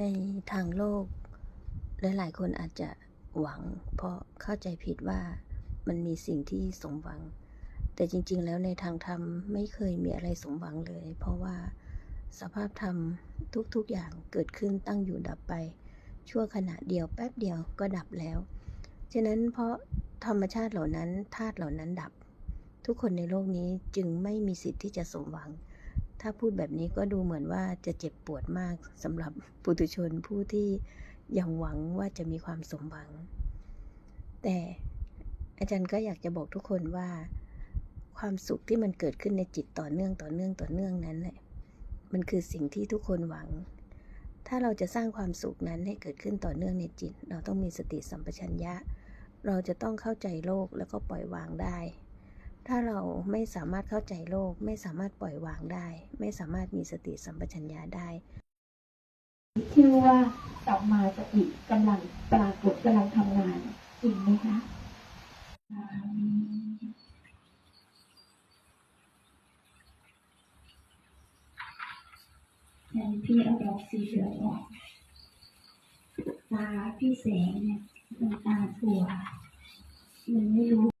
ในทางโลก หลายๆคนอาจจะหวัง เพราะเข้าใจผิดว่ามันมีสิ่งที่สมหวัง แต่จริง ๆ แล้วในทางธรรมไม่เคยมีอะไรสมหวังเลย เพราะว่าสภาพธรรมทุกๆอย่างเกิดขึ้นตั้งอยู่ดับไป ชั่วขณะเดียวแป๊บเดียวก็ดับแล้ว ฉะนั้นเพราะธรรมชาติเหล่านั้นธาตุเหล่านั้นดับ ทุกคนในโลกนี้จึงไม่มีสิทธิ์ที่จะสมหวัง ถ้าพูดแบบนี้ก็ดูเหมือนว่าจะเจ็บปวดมากสำหรับปุถุชนผู้ที่ยังหวังว่าจะมีความสมหวัง แต่อาจารย์ก็อยากจะบอกทุกคนว่า ความสุขที่มันเกิดขึ้นในจิตต่อเนื่องต่อเนื่องต่อเนื่องนั้นแหละมันคือสิ่งที่ทุกคนหวัง ถ้าเราจะสร้างความสุขนั้นให้เกิดขึ้นต่อเนื่องในจิต เราต้องมีสติสัมปชัญญะ เราจะต้องเข้าใจโลกแล้วก็ปล่อยวางได้ ถ้าเราไม่สามารถเข้าใจโลก ไม่สามารถปล่อยวางได้ ไม่สามารถมีสติสัมปชัญญะได้ ชื่อว่าสัมมาสติกำลังปรากฏกำลังทำงานจริงไหมคะอ่างั้นพี่เอาดอกสีเหลืองออกตาพี่แสงเนี่ยมันตาถั่วมันไม่รู้